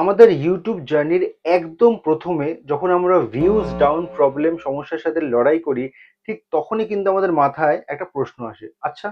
আমাদের ইউটিউব জার্নির একদম প্রথমে যখন আমরা ভিউজ ডাউন প্রবলেম সমস্যার সাথে লড়াই করি, ঠিক তখনই কিন্তু আমাদের মাথায় একটা প্রশ্ন আসে। আচ্ছা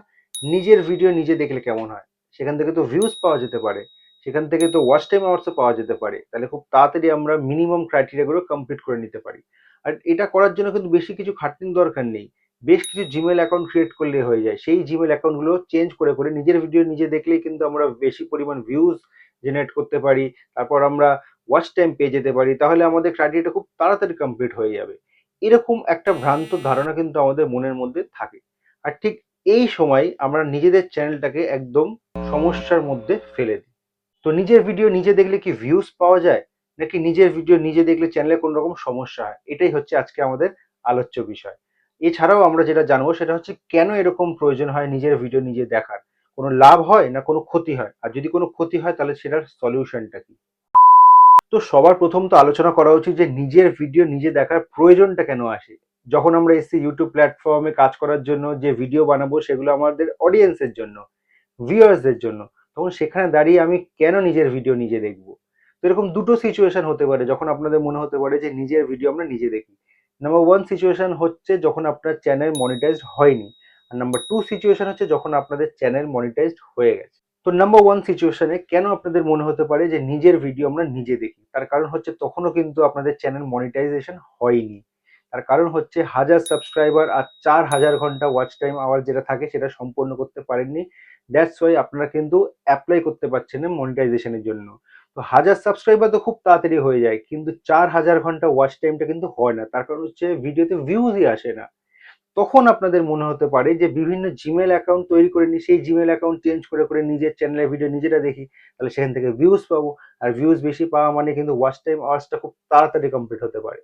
নিজের ভিডিও নিজে দেখলে কেমন হয়? সেখান থেকে তো ভিউজ পাওয়া যেতে পারে। সেখান থেকে তো ওয়াচ টাইম আওয়ার্সও পাওয়া যেতে পারে। তাহলে খুব তাড়াতাড়ি আমরা মিনিমাম ক্রাইটেরিয়াগুলো কমপ্লিট করে নিতে পারি। আর এটা করার জন্য কিন্তু বেশি কিছু খাটনির দরকার নেই। বেশ কিছু জিমেল অ্যাকাউন্ট ক্রিয়েট করলে হয়ে যায়। সেই জিমেল অ্যাকাউন্টগুলো চেঞ্জ করে করে নিজের ভিডিও নিজে দেখলেই কিন্তু আমরা বেশি পরিমাণ ভিউজ জেনারেট করতে পারি, তারপর আমরা ওয়াচ টাইম পেয়ে যেতে পারি, তাহলে আমাদের ক্রাইটেরিয়াটা খুব তাড়াতাড়ি কমপ্লিট হয়ে যাবে। এরকম একটা ভ্রান্ত ধারণা কিন্তু আমাদের মনের মধ্যে থাকে। আর ঠিক এই সময় আমরা নিজেদের চ্যানেলটাকে একদম সমস্যার মধ্যে ফেলে দিই। তো নিজের ভিডিও নিজে দেখলে কি ভিউজ পাওয়া যায়? নাকি নিজের ভিডিও নিজে দেখলে চ্যানেলে কোনো রকম সমস্যা হয়? এটাই হচ্ছে আজকে আমাদের আলোচ্য বিষয়। এছাড়াও আমরা যেটা জানব সেটা হচ্ছে কেন এরকম প্রয়োজন হয় নিজের ভিডিও নিজে দেখার? কোনো লাভ হয় না কোনো ক্ষতি হয়? আর যদি কোনো ক্ষতি হয়, তাহলে সেটার সলিউশনটা কি? তো সবার প্রথম তো আলোচনা করা উচিত যে নিজের ভিডিও নিজে দেখার প্রয়োজনটা কেন আসে? যখন আমরা এসছি ইউটিউব প্ল্যাটফর্মে কাজ করার জন্য, যে ভিডিও বানাবো সেগুলো আমাদের অডিয়েন্সের জন্য ভিউয়ার্সদের জন্য, তখন সেখানে দাঁড়িয়ে আমি কেন নিজের ভিডিও নিজে দেখব? তো এরকম দুটো সিচুয়েশন হতে পারে, যখন আপনাদের মনে হতে পারে যে নিজের ভিডিও আমরা নিজে দেখি। নাম্বার ওয়ান সিচুয়েশন হচ্ছে যখন আপনার চ্যানেল মনিটাইজড হয়নি। আর নাম্বার টু সিচুয়েশন হচ্ছে যখন আপনাদের চ্যানেল মনিটাইজড হয়ে গেছে। তো নাম্বার ওয়ান সিচুয়েশনে কেন আপনাদের মনে হতে পারে যে নিজের ভিডিও আমরা নিজে দেখি? তার কারণ হচ্ছে তখনও কিন্তু আপনাদের চ্যানেল মনিটাইজেশন হয়নি। তার কারণ হচ্ছে হাজার সাবস্ক্রাইবার আর চার হাজার ঘণ্টা ওয়াচ টাইম আওয়ার যেটা থাকে সেটা সম্পূর্ণ করতে পারেননি। দ্যাটস ওয়াই আপনারা কিন্তু অ্যাপ্লাই করতে পারছেন না মনিটাইজেশনের জন্য। তো হাজার সাবস্ক্রাইবার তো খুব তাড়াতাড়ি হয়ে যায়, কিন্তু চার হাজার ঘণ্টা ওয়াচ টাইমটা কিন্তু হয় না। তার কারণ হচ্ছে ভিডিওতে ভিউজই আসে না। তখন আপনাদের মনে হতে পারে যে বিভিন্ন জিমেল অ্যাকাউন্ট তৈরি করে নিই সেই জিমেল অ্যাকাউন্ট চেঞ্জ করে করে নিজের চ্যানেলের ভিডিও নিজেরা দেখি, তাহলে সেখান থেকে ভিউজ পাবো। আর ভিউজ বেশি পাওয়া মানে কিন্তু ওয়াচ টাইম আওয়ার্সটা খুব তাড়াতাড়ি কমপ্লিট হতে পারে।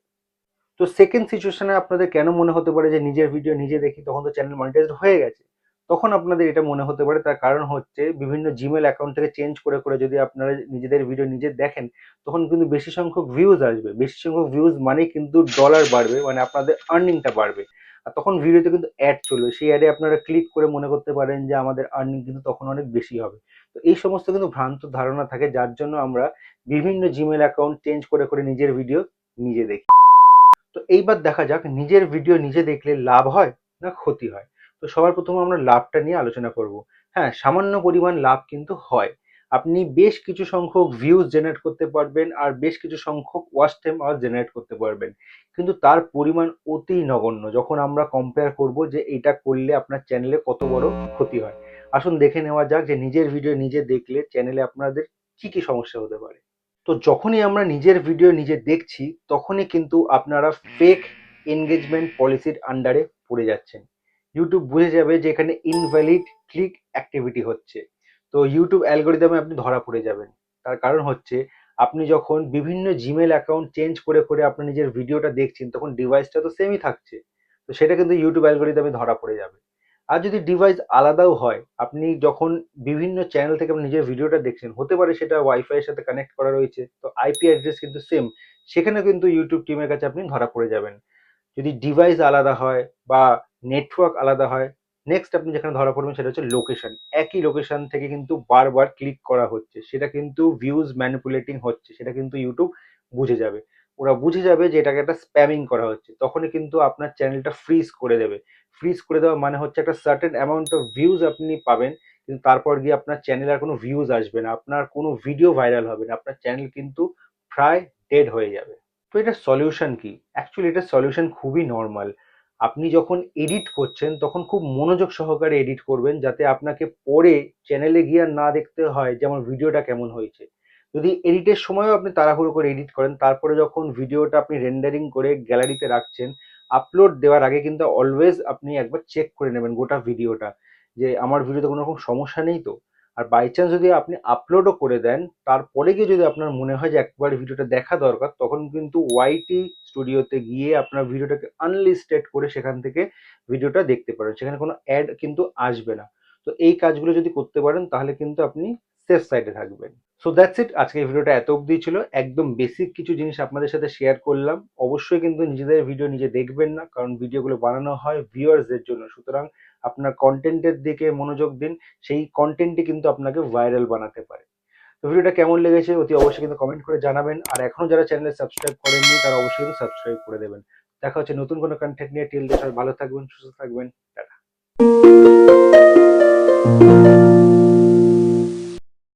তো সেকেন্ড সিচুয়েশনে আপনাদের কেন মনে হতে পারে যে নিজের ভিডিও নিজে দেখি, তখন তো চ্যানেল মনিটাইজড হয়ে গেছে? তখন আপনাদের এটা মনে হতে পারে, তার কারণ হচ্ছে বিভিন্ন জিমেল অ্যাকাউন্ট থেকে চেঞ্জ করে করে যদি আপনারা নিজেদের ভিডিও নিজে দেখেন, তখন কিন্তু বেশি সংখ্যক ভিউজ আসবে। বেশি সংখ্যক ভিউজ মানে কিন্তু ডলার বাড়বে মানে আপনাদের আর্নিংটা বাড়বে। আর তখন ভিডিওতে কিন্তু অ্যাড চলবে। সেই অ্যাডে আপনারা ক্লিক করে মনে করতে পারেন যে আমাদের আর্নিং কিন্তু তখন অনেক বেশি হবে। তো এই সমস্ত কিন্তু ভ্রান্ত ধারণা থাকে, যার জন্য আমরা বিভিন্ন জিমেল অ্যাকাউন্ট চেঞ্জ করে করে নিজের ভিডিও নিজে দেখি। তো এইবার দেখা যাক, নিজের ভিডিও নিজে দেখলে লাভ হয় না ক্ষতি হয়? তো সবার প্রথমে আমরা লাভটা নিয়ে আলোচনা করব। হ্যাঁ সামান্য পরিমাণ লাভ কিন্তু হয়। আপনি বেশ কিছু সংখ্যক ভিউজ জেনারেট করতে পারবেন আর বেশ কিছু সংখ্যক ওয়াচ টাইম আওয়ার জেনারেট করতে পারবেন। কিন্তু তার পরিমাণ অতি নগণ্য। যখন আমরা কম্পেয়ার করব যে এটা করলে আপনার চ্যানেলে কত বড় ক্ষতি হয়। আসুন দেখে নেওয়া যাক যে নিজের ভিডিও নিজে দেখলে চ্যানেলে আপনাদের কি কি সমস্যা হতে পারে। তো যখনই আমরা নিজের ভিডিও নিজে দেখছি, তখনই কিন্তু আপনারা ফেক এনগেজমেন্ট পলিসির আন্ডারে পড়ে যাচ্ছেন। ইউটিউব বুঝে যাবে যে এখানে ইনভ্যালিড ক্লিক অ্যাক্টিভিটি হচ্ছে। তো ইউটিউব অ্যালগোরিদমে আপনি ধরা পড়ে যাবেন। তার কারণ হচ্ছে, আপনি যখন বিভিন্ন জিমেল অ্যাকাউন্ট চেঞ্জ করে করে আপনার নিজের ভিডিওটা দেখছেন, তখন ডিভাইসটা তো সেমই থাকছে। তো সেটা কিন্তু ইউটিউব অ্যালগোরিদমে ধরা পড়ে যাবে। আর যদি ডিভাইস আলাদাও হয়, আপনি যখন বিভিন্ন চ্যানেল থেকে আপনি নিজের ভিডিওটা দেখছেন, হতে পারে সেটা ওয়াইফাই এর সাথে কানেক্ট করা রয়েছে, তো আইপি অ্যাড্রেস কিন্তু সেম সেখানে কিন্তু ইউটিউব টিমের কাছে আপনি ধরা পড়ে যাবেন। যদি ডিভাইস আলাদা হয় বা নেটওয়ার্ক আলাদা হয় নেক্সট আপনি যেখানে ধরা পড়বেন সেটা হচ্ছে লোকেশন একই লোকেশন থেকে কিন্তু বারবার ক্লিক করা হচ্ছে। সেটা কিন্তু ভিউজ ম্যানিপুলেটিং হচ্ছে। সেটা কিন্তু ইউটিউব বুঝে যাবে। ওরা বুঝে যাবে যে এটাকে একটা স্প্যামিং করা হচ্ছে। তখনই কিন্তু আপনার চ্যানেলটা ফ্রিজ করে দেবে। ফ্রিজ করে দেওয়া মানে হচ্ছে একটা সার্টেন অ্যামাউন্ট অফ ভিউজ আপনি পাবেন, কিন্তু তারপর গিয়ে আপনার চ্যানেল আর কোনো ভিউজ আসবে না। আপনার কোনো ভিডিও ভাইরাল হবে না। আপনার চ্যানেল কিন্তু প্রায় ডেড হয়ে যাবে। তো এটার সলিউশন কি? অ্যাকচুয়ালি এটার সলিউশন খুবই নর্মাল আপনি যখন এডিট করছেন, তখন খুব মনোযোগ সহকারে এডিট করবেন যাতে আপনাকে পরে চ্যানেলে গিয়ে না দেখতে হয় যে আমার ভিডিওটা কেমন হয়েছে। যদি এডিটের সময়ও আপনি তাড়াহুড়ো করে এডিট করেন, তারপরে যখন ভিডিওটা আপনি রেন্ডারিং করে গ্যালারিতে রাখছেন আপলোড দেওয়ার আগে কিন্তু অলওয়েজ আপনি একবার চেক করে নেবেন গোটা ভিডিওটা যে আমার ভিডিওতে কোনো রকম সমস্যা নেই তো? আর বাই চান্স যদি আপনি আপলোডও করে দেন তারপরে গিয়ে যদি আপনার মনে হয় যে একবার ভিডিওটা দেখা দরকার, তখন কিন্তু ওয়াইটি স্টুডিওতে গিয়ে আপনার ভিডিওটাকে আনলিস্টেড করে সেখান থেকে ভিডিওটা দেখতে পারেন। সেখানে কোনো অ্যাড কিন্তু আসবে না। তো এই কাজগুলো যদি করতে পারেন, তাহলে কিন্তু আপনি সেফ সাইডে থাকবেন। সো দ্যাটস ইট আজকে ভিডিওটা এত অবধি ছিল। একদম বেসিক কিছু জিনিস আপনাদের সাথে শেয়ার করলাম। অবশ্যই কিন্তু নিজেদের ভিডিও নিজে দেখবেন না, কারণ ভিডিওগুলো বানানো হয় ভিউয়ার্সদের জন্য। সুতরাং আপনার কন্টেন্টের দিকে মনোযোগ দিন, সেই কন্টেন্টই কিন্তু আপনাকে ভাইরাল বানাতে পারে। তো ভিডিওটা কেমন লেগেছে অতি অবশ্যই কিন্তু কমেন্ট করে জানাবেন। আর এখনও যারা চ্যানেলে সাবস্ক্রাইব করেননি, তারা অবশ্যই কিন্তু সাবস্ক্রাইব করে দেবেন। দেখা হচ্ছে নতুন কোনো কন্টেন্ট নিয়ে। টিল সবাই ভালো থাকবেন, সুস্থ থাকবেন। টাটা।